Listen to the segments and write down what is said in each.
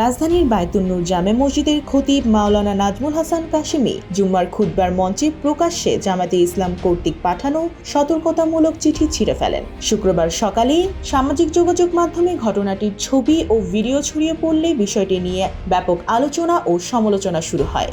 রাজধানীর বায়তুন্নুর জামে মসজিদের খতিব মাওলানা নাজমুল হাসান কাশিমি জুম্মার খুদ্বার মঞ্চে প্রকাশ্যে জামাতে ইসলাম কর্তৃক পাঠানো সতর্কতামূলক চিঠি ছিঁড়ে ফেলেন। শুক্রবার সকালে সামাজিক যোগাযোগ মাধ্যমে ঘটনাটির ছবি ও ভিডিও ছড়িয়ে পড়লে বিষয়টি নিয়ে ব্যাপক আলোচনা ও সমালোচনা শুরু হয়।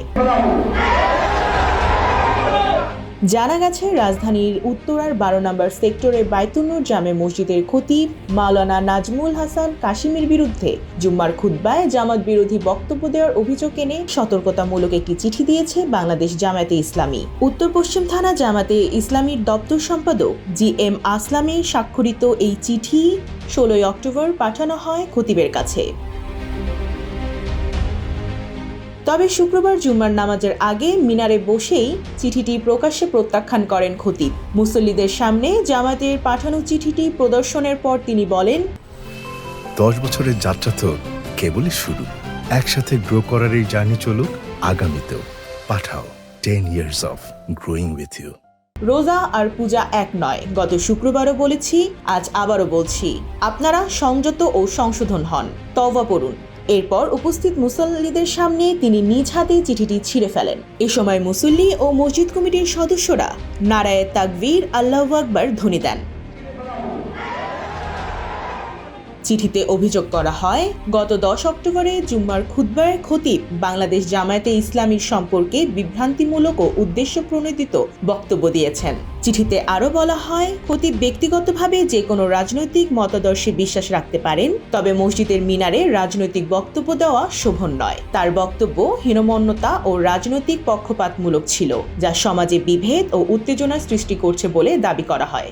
জানা গেছে, রাজধানীর উত্তরার বারো নম্বর সেক্টরের বাইতুন্নুর জামে মসজিদের খতিব মাওলানা নাজমুল হাসান কাশিমের বিরুদ্ধে জুম্মার খুদ্বায় জামাত বিরোধী বক্তব্য দেওয়ার অভিযোগ এনে সতর্কতামূলক একটি চিঠি দিয়েছে বাংলাদেশ জামায়াতে ইসলামী। উত্তর পশ্চিম থানা জামাতে ইসলামীর দপ্তর সম্পাদক জি এম আসলামে স্বাক্ষরিত এই চিঠি ষোলোই অক্টোবর পাঠানো হয় খতিবের কাছে। তবে শুক্রবার জুম্মার নামাজের আগে মিনারে বসেই চিঠিটি প্রকাশ্যে প্রত্যাখ্যান করেন খতিব। মুসল্লিদের সামনে জামাতের পাঠানো চিঠিটি প্রদর্শনের পর তিনি বলেন দশ বছরের যাত্রা তো কেবলই শুরু। একসাথে গ্রো করার এই জার্নি চলুক আগামীতেও। Pathao ten years of growing with you Roza আর পূজা এক নয়। গত শুক্রবারও বলেছি আজ আবারও বলছি আপনারা সংযত ও সংশোধন হন। তওবা পড়ুন। এরপর উপস্থিত মুসল্লিদের সামনে তিনি নিজ হাতে চিঠিটি ছিঁড়ে ফেলেন। এ সময় মুসল্লি ও মসজিদ কমিটির সদস্যরা নারায় তাকবীর আল্লাহ আকবার ধ্বনি দেন। চিঠিতে অভিযোগ করা হয়, গত দশ অক্টোবরে জুম্মার খুদ্বার খতিব বাংলাদেশ জামায়াতে ইসলামীর সম্পর্কে বিভ্রান্তিমূলক ও উদ্দেশ্য প্রণোদিত বক্তব্য দিয়েছেন। চিঠিতে আরও বলা হয়, খতিব ব্যক্তিগতভাবে যে কোনো রাজনৈতিক মতাদর্শে বিশ্বাস রাখতে পারেন, তবে মসজিদের মিনারে রাজনৈতিক বক্তব্য দেওয়া শোভন নয়। তার বক্তব্য হীনমন্যতা ও রাজনৈতিক পক্ষপাতমূলক ছিল, যা সমাজে বিভেদ ও উত্তেজনা সৃষ্টি করছে বলে দাবি করা হয়।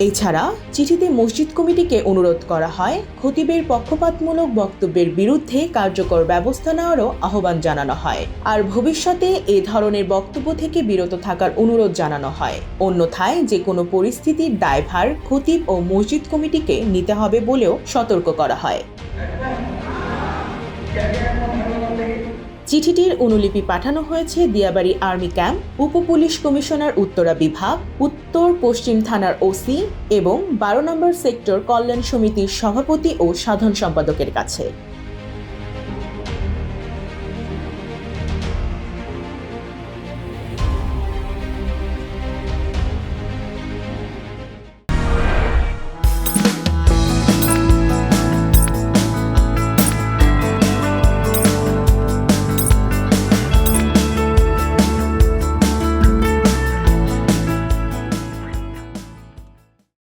এছাড়া চিঠিতে মসজিদ কমিটিকে অনুরোধ করা হয়, খতিবের পক্ষপাতমূলক বক্তব্যের বিরুদ্ধে কার্যকর ব্যবস্থা নেওয়ারও আহ্বান জানানো হয়। আর ভবিষ্যতে এ ধরনের বক্তব্য থেকে বিরত থাকার অনুরোধ জানানো হয়। অন্যথায় যে কোনো পরিস্থিতির দায়ভার খতিব ও মসজিদ কমিটিকে নিতে হবে বলেও সতর্ক করা হয়। চিঠিটির অনুলিপি পাঠানো হয়েছে দিয়াবাড়ি আর্মি ক্যাম্প উপ পুলিশ কমিশনার উত্তরা বিভাগ, উত্তর পশ্চিম থানার ওসি এবং বারো নম্বর সেক্টর কল্যাণ সমিতির সভাপতি ও সাধারণ সম্পাদকের কাছে।